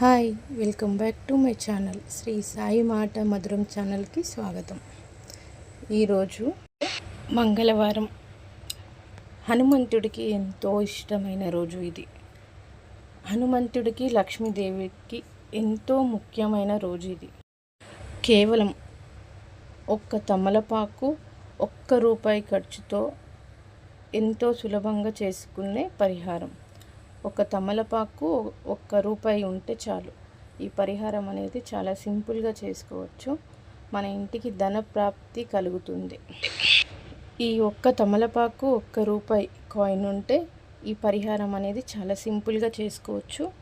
Hi welcome back to my channel. Sri Sai Mata Madhuram ఛానల్కి స్వాగతం. ఈరోజు మంగళవారం. హనుమంతుడికి ఎంతో ఇష్టమైన రోజు ఇది. హనుమంతుడికి లక్ష్మీదేవికి ఎంతో ముఖ్యమైన రోజు ఇది. కేవలం ఒక్క తమలపాకు ఒక్క రూపాయి ఖర్చుతో ఎంతో సులభంగా చేసుకునే పరిహారం. ఒక తమలపాకు ఒక్క రూపాయి ఉంటే చాలు. ఈ పరిహారం అనేది చాలా సింపుల్గా చేసుకోవచ్చు. మన ఇంటికి ధన ప్రాప్తి కలుగుతుంది. ఈ ఒక్క తమలపాకు ఒక్క రూపాయి కాయిన్ ఉంటే ఈ పరిహారం అనేది చాలా సింపుల్గా చేసుకోవచ్చు.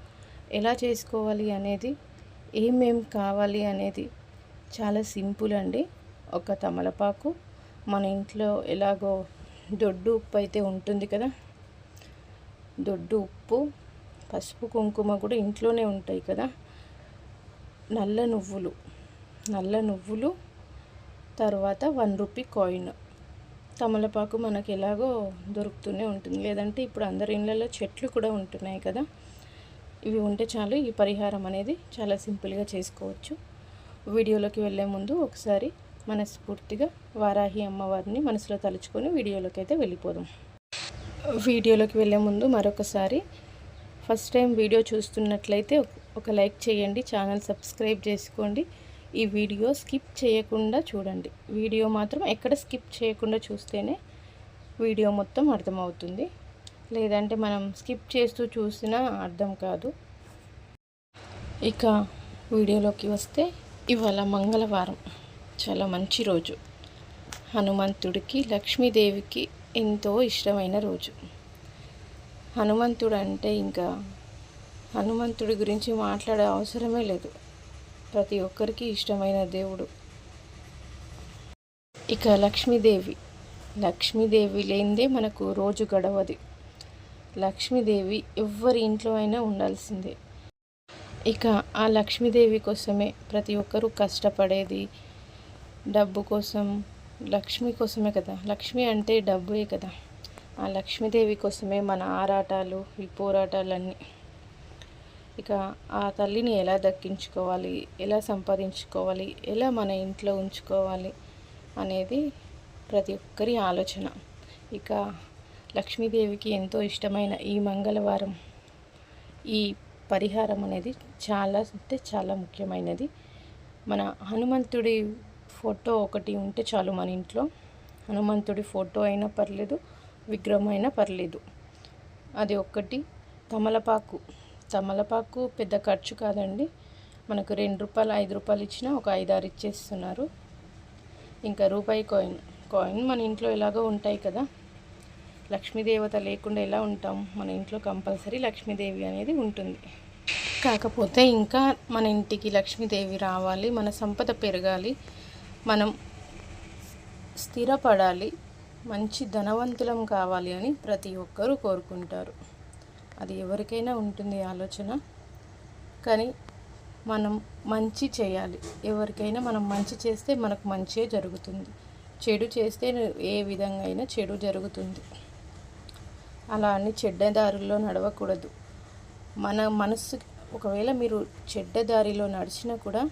ఎలా చేసుకోవాలి అనేది ఏమేం కావాలి అనేది చాలా సింపుల్ అండి. ఒక తమలపాకు మన ఇంట్లో ఎలాగో దొడ్డు ఉప్పు అయితే ఉంటుంది కదా దొడ్డు ఉప్పు పసుపు కుంకుమ కూడా ఇంట్లోనే ఉంటాయి కదా. నల్ల నువ్వులు నల్ల నువ్వులు తర్వాత వన్ రూపీ కాయిన్. తమలపాకు మనకి ఎలాగో దొరుకుతూనే ఉంటుంది. లేదంటే ఇప్పుడు అందరి ఇళ్ళలో చెట్లు కూడా ఉంటున్నాయి కదా. ఇవి ఉంటే చాలు ఈ పరిహారం అనేది చాలా సింపుల్గా చేసుకోవచ్చు. వీడియోలోకి వెళ్ళే ముందు ఒకసారి మనస్ఫూర్తిగా వారాహి అమ్మవారిని మనసులో తలుచుకొని వీడియోలోకి అయితే వెళ్ళిపోదాం. వీడియోలోకి వెళ్ళే ముందు మరొకసారి. ఫస్ట్ టైం వీడియో చూస్తున్నట్లయితే ఒక లైక్ చేయండి ఛానల్ సబ్స్క్రైబ్ చేసుకోండి. ఈ వీడియో స్కిప్ చేయకుండా చూడండి. వీడియో మాత్రం ఎక్కడ స్కిప్ చేయకుండా చూస్తేనే వీడియో మొత్తం అర్థమవుతుంది. లేదంటే మనం స్కిప్ చేస్తూ చూసినా అర్థం కాదు. ఇక వీడియోలోకి వస్తే ఇవాళ మంగళవారం. చాలా మంచి రోజు. హనుమంతుడికి లక్ష్మీదేవికి ఎంతో ఇష్టమైన రోజు. హనుమంతుడు అంటే ఇంకా హనుమంతుడి గురించి మాట్లాడే అవసరమే లేదు. ప్రతి ఒక్కరికి ఇష్టమైన దేవుడు. ఇక లక్ష్మీదేవి. లక్ష్మీదేవి లేనిదే మనకు రోజు గడవది. లక్ష్మీదేవి ఎవరి ఇంట్లో అయినా ఉండాల్సిందే. ఇక ఆ లక్ష్మీదేవి కోసమే ప్రతి ఒక్కరూ కష్టపడేది డబ్బు కోసం లక్ష్మి కోసమే కదా. లక్ష్మి అంటే డబ్బుయే కదా. ఆ లక్ష్మీదేవి కోసమే మన ఆరాటాలు ఈ పోరాటాలన్నీ. ఇక ఆ తల్లిని ఎలా దక్కించుకోవాలి? ఎలా సంపాదించుకోవాలి? ఎలా మన ఇంట్లో ఉంచుకోవాలి? అనేది ప్రతి ఒక్కరి ఆలోచన. ఇక లక్ష్మీదేవికి ఎంతో ఇష్టమైన ఈ మంగళవారం ఈ పరిహారం అనేది చాలా అంటే చాలా ముఖ్యమైనది. మన హనుమంతుడి ఫోటో ఒకటి ఉంటే చాలు మన ఇంట్లో. హనుమంతుడి ఫోటో అయినా పర్లేదు విగ్రహం అయినా పర్లేదు. అది ఒక్కటి. తమలపాకు. తమలపాకు పెద్ద ఖర్చు కాదండి. మనకు రెండు రూపాయలు ఐదు రూపాయలు ఇచ్చినా ఒక ఐదారు ఇచ్చేస్తున్నారు. ఇంకా రూపాయి కాయిన్ కాయిన్ మన ఇంట్లో ఎలాగో ఉంటాయి కదా. లక్ష్మీదేవత లేకుండా ఎలా ఉంటాం? మన ఇంట్లో కంపల్సరీ లక్ష్మీదేవి అనేది ఉంటుంది. కాకపోతే ఇంకా మన ఇంటికి లక్ష్మీదేవి రావాలి మన సంపద పెరగాలి. మనం స్థిరపడాలి మంచి ధనవంతులం కావాలి అని ప్రతి ఒక్కరూ కోరుకుంటారు. అది ఎవరికైనా ఉంటుంది ఆలోచన. కానీ మనం మంచి చేయాలి. ఎవరికైనా మనం మంచి చేస్తే మనకు మంచే జరుగుతుంది. చెడు చేస్తే ఏ విధంగా అయినా చెడు జరుగుతుంది. అలా అని చెడ్డదారుల్లో నడవకూడదు. మన మనస్సు ఒకవేళ మీరు చెడ్డ దారిలో నడిచినా కూడా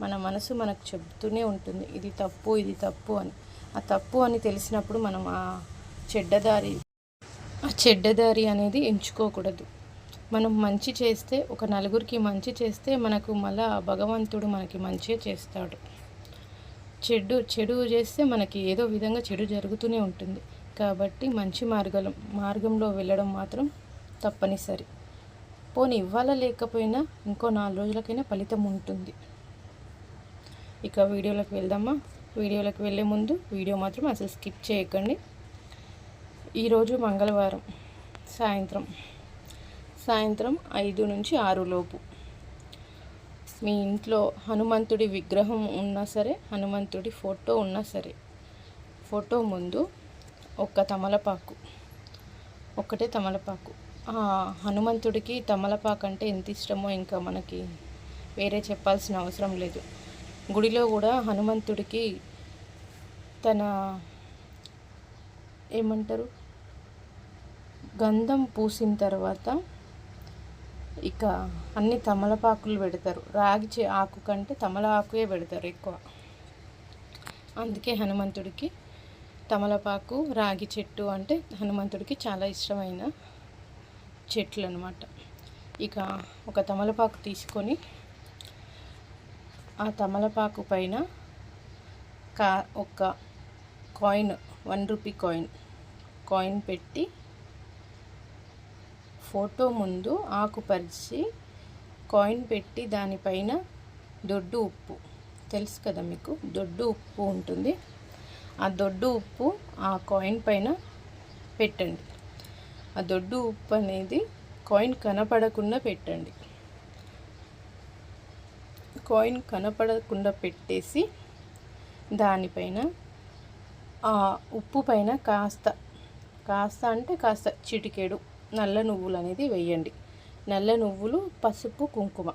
మన మనసు మనకు చెబుతూనే ఉంటుంది ఇది తప్పు ఇది తప్పు అని. ఆ తప్పు అని తెలిసినప్పుడు మనం ఆ చెడ్డదారి ఆ చెడ్డదారి అనేది ఎంచుకోకూడదు. మనం మంచి చేస్తే ఒక నలుగురికి మంచి చేస్తే మనకు మళ్ళా భగవంతుడు మనకి మంచి చేస్తాడు. చెడు చెడు చేస్తే మనకి ఏదో విధంగా చెడు జరుగుతూనే ఉంటుంది. కాబట్టి మంచి మార్గం మార్గంలో వెళ్ళడం మాత్రం తప్పనిసరి. పోనీ ఇవ్వాలా లేకపోయినా ఇంకో నాలుగు రోజులకైనా ఫలితం ఉంటుంది. ఇక వీడియోలోకి వెళ్దామా? వీడియోలోకి వెళ్ళే ముందు వీడియో మాత్రం అసలు స్కిప్ చేయకండి. ఈరోజు మంగళవారం సాయంత్రం. సాయంత్రం ఐదు నుంచి ఆరు లోపు. మీ ఇంట్లో హనుమంతుడి విగ్రహం ఉన్నా సరే హనుమంతుడి ఫోటో ఉన్నా సరే ఫోటో ముందు ఒక్క తమలపాకు ఒక్కటే తమలపాకు. హనుమంతుడికి తమలపాకు అంటే ఎంత ఇష్టమో ఇంకా మనకి వేరే చెప్పాల్సిన అవసరం లేదు. గుడిలో కూడా హనుమంతుడికి తన ఏమంటారు? గంధం పూసిన తర్వాత ఇక అన్ని తమలపాకులు పెడతారు. రాగి ఆకు కంటే తమల ఆకుయే పెడతారు ఎక్కువ. అందుకే హనుమంతుడికి తమలపాకు రాగి చెట్టు అంటే హనుమంతుడికి చాలా ఇష్టమైన చెట్లు అనమాట ఇక ఒక తమలపాకు తీసుకొని ఆ తమలపాకు పైన కా ఒక coin one rupee coin coin పెట్టి ఫోటో ముందు ఆకు పరిచి కాయిన్ పెట్టి దానిపైన దొడ్డు ఉప్పు. తెలుసు కదా మీకు? దొడ్డు ఉప్పు ఉంటుంది. ఆ దొడ్డు ఉప్పు ఆ కాయిన్ పైన పెట్టండి. ఆ దొడ్డు ఉప్పు అనేది కాయిన్ కనపడకుండా పెట్టండి. కాయిన్ కనపడకుండా పెట్టేసి దానిపైన ఆ ఉప్పు పైన కాస్త కాస్త అంటే కాస్త చిటికెడు నల్ల నువ్వులు అనేది వేయండి. నల్ల నువ్వులు పసుపు కుంకుమ.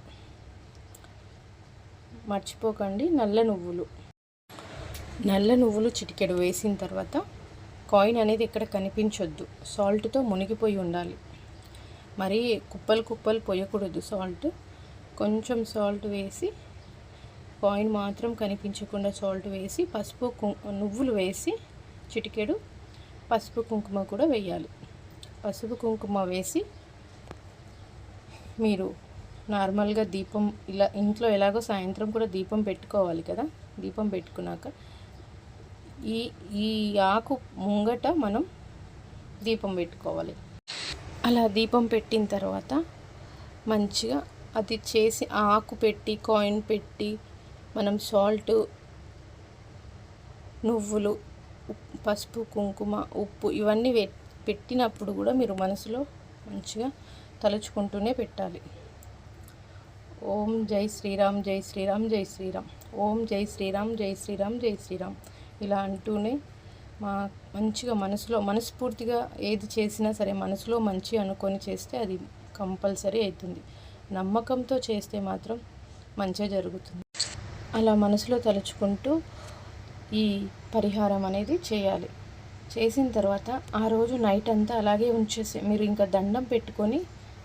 మర్చిపోకండి నల్ల నువ్వులు. నల్ల నువ్వులు చిటికెడు వేసిన తర్వాత కాయిన్ అనేది ఇక్కడ కనిపించొద్దు. సాల్ట్తో మునిగిపోయి ఉండాలి. మరీ కుప్పలు కుప్పలు పోయకూడదు సాల్ట్ కొంచెం సాల్ట్ వేసి కాయిన్ మాత్రం కనిపించకుండా సాల్ట్ వేసి పసుపు నువ్వులు వేసి చిటికెడు పసుపు కుంకుమ కూడా వేయాలి. పసుపు కుంకుమ వేసి మీరు నార్మల్గా దీపం ఇలా ఇంట్లో ఎలాగో సాయంత్రం కూడా దీపం పెట్టుకోవాలి కదా దీపం పెట్టుకున్నాక ఈ ఈ ఆకు ముంగట మనం దీపం పెట్టుకోవాలి. అలా దీపం పెట్టిన తర్వాత మంచిగా అది చేసి ఆకు పెట్టి కాయిన్ పెట్టి మనం సాల్ట్ నువ్వులు పసుపు కుంకుమ ఉప్పు ఇవన్నీ పెట్టినప్పుడు కూడా మీరు మనసులో మంచిగా తలుచుకుంటూనే పెట్టాలి. ఓం జై శ్రీరామ్ జై శ్రీరామ్ జై శ్రీరామ్. ఓం జై శ్రీరామ్ జై శ్రీరామ్ జై శ్రీరామ్. ఇలా అంటూనే మా మంచిగా మనసులో మనస్ఫూర్తిగా ఏది చేసినా సరే మనసులో మంచి అనుకొని చేస్తే అది కంపల్సరీ అవుతుంది. నమ్మకంతో చేస్తే మాత్రం మంచిగా జరుగుతుంది. అలా మనసులో తలుచుకుంటూ ఈ పరిహారం అనేది చేయాలి. చేసిన తర్వాత ఆ రోజు నైట్ అంతా అలాగే ఉంచేసి మీరు ఇంకా దండం పెట్టుకొని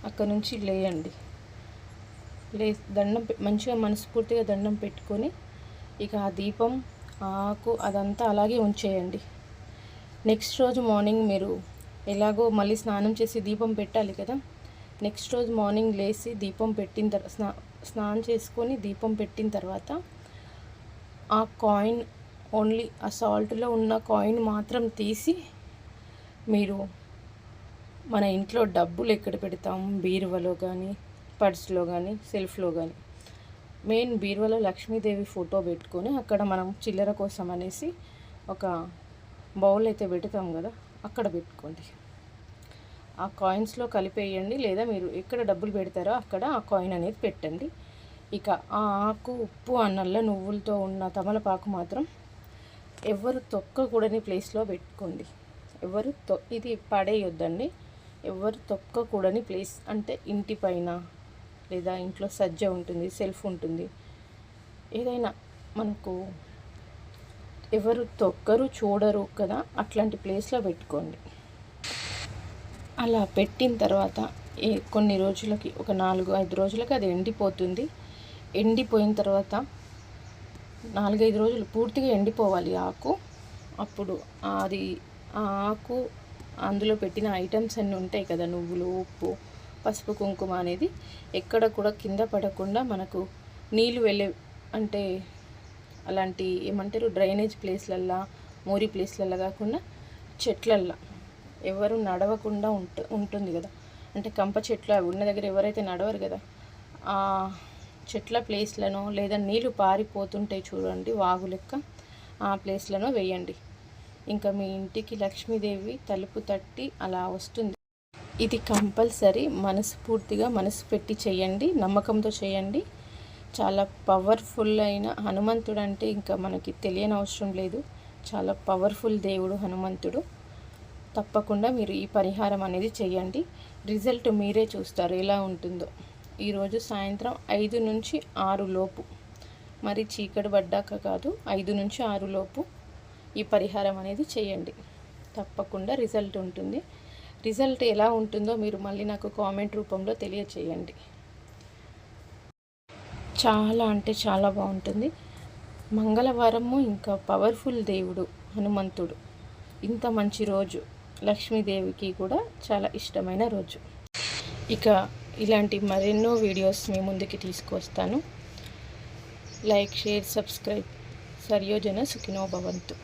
అక్కడ నుంచి లేయండి. లే దండం మంచిగా మనస్ఫూర్తిగా దండం పెట్టుకొని ఇక ఆ దీపం ఆకు అదంతా అలాగే ఉంచేయండి. నెక్స్ట్ రోజు మార్నింగ్ మీరు ఎలాగో మళ్ళీ స్నానం చేసి దీపం పెట్టాలి కదా నెక్స్ట్ రోజు మార్నింగ్ లేచి దీపం పెట్టిన తర్వాత స్నా స్నానం చేసుకొని దీపం పెట్టిన తర్వాత ఆ కాయిన్ ఓన్లీ ఆ సాల్ట్లో ఉన్న కాయిన్ మాత్రం తీసి మీరు మన ఇంట్లో డబ్బులు ఎక్కడ పెడతాం? బీరువలో కానీ పర్స్లో కానీ సెల్ఫ్లో కానీ మెయిన్ బీరువలో లక్ష్మీదేవి ఫోటో పెట్టుకొని అక్కడ మనం చిల్లర కోసం అనేసి ఒక బౌల్ అయితే పెడతాం కదా అక్కడ పెట్టుకోండి. ఆ కాయిన్స్లో కలిపేయండి లేదా మీరు ఎక్కడ డబ్బులు పెడతారో అక్కడ ఆ కాయిన్ అనేది పెట్టండి. ఇక ఆ ఆకు ఉప్పు ఆ నల్ల నువ్వులతో ఉన్న తమలపాకు మాత్రం ఎవరు తొక్కకూడని ప్లేస్లో పెట్టుకోండి. ఎవరు తొ ఇది పడేయొద్దండి. ఎవరు తొక్కకూడని ప్లేస్ అంటే ఇంటి పైన లేదా ఇంట్లో సజ్జ ఉంటుంది సెల్ఫ్ ఉంటుంది. ఏదైనా మనకు ఎవరు తొక్కరు చూడరు కదా అట్లాంటి ప్లేస్లో పెట్టుకోండి. అలా పెట్టిన తర్వాత ఏ కొన్ని రోజులకి ఒక నాలుగు ఐదు రోజులకి అది ఎండిపోతుంది. ఎండిపోయిన తర్వాత నాలుగైదు రోజులు పూర్తిగా ఎండిపోవాలి ఆకు. అప్పుడు అది ఆ ఆకు అందులో పెట్టిన ఐటమ్స్ అన్నీ ఉంటాయి కదా నువ్వులు ఉప్పు పసుపు కుంకుమ అనేది ఎక్కడ కూడా కింద పడకుండా మనకు నీళ్ళు వెళ్ళే అంటే అలాంటి ఏమంటారు డ్రైనేజ్ ప్లేస్లల్లో మోరీ ప్లేస్లల్లో కాకుండా చెట్లల్లో ఎవరు నడవకుండా ఉంట ఉంటుంది కదా. అంటే కంప చెట్లు అవి ఉన్న దగ్గర ఎవరైతే నడవరు కదా ఆ చెట్ల ప్లేస్లను లేదా నీళ్ళు పారిపోతుంటాయి చూడండి వాగు లెక్క ఆ ప్లేస్లను వేయండి. ఇంకా మీ ఇంటికి లక్ష్మీదేవి తలుపు తట్టి అలా వస్తుంది. ఇది కంపల్సరీ మనస్ఫూర్తిగా మనసు పెట్టి చేయండి నమ్మకంతో చేయండి. చాలా పవర్ఫుల్ అయిన హనుమంతుడు అంటే ఇంకా మనకి తెలియని అవసరం లేదు. చాలా పవర్ఫుల్ దేవుడు హనుమంతుడు. తప్పకుండా మీరు ఈ పరిహారం అనేది చేయండి. రిజల్ట్ మీరే చూస్తారు ఎలా ఉంటుందో. ఈరోజు సాయంత్రం ఐదు నుంచి ఆరు లోపు. మరి చీకటి పడ్డాక కాదు ఐదు నుంచి ఆరు లోపు ఈ పరిహారం అనేది చేయండి. తప్పకుండా రిజల్ట్ ఉంటుంది. రిజల్ట్ ఎలా ఉంటుందో మీరు మళ్ళీ నాకు కామెంట్ రూపంలో తెలియచేయండి. చాలా అంటే చాలా బాగుంటుంది. మంగళవారము ఇంకా పవర్ఫుల్ దేవుడు హనుమంతుడు. ఇంత మంచి రోజు. లక్ష్మీదేవికి కూడా చాలా ఇష్టమైన రోజు. ఇక ఇలాంటి మరెన్నో వీడియోస్ మీ ముందుకి తీసుకొస్తాను. Like share subscribe. సర్యోజన సుఖినో భవంతు.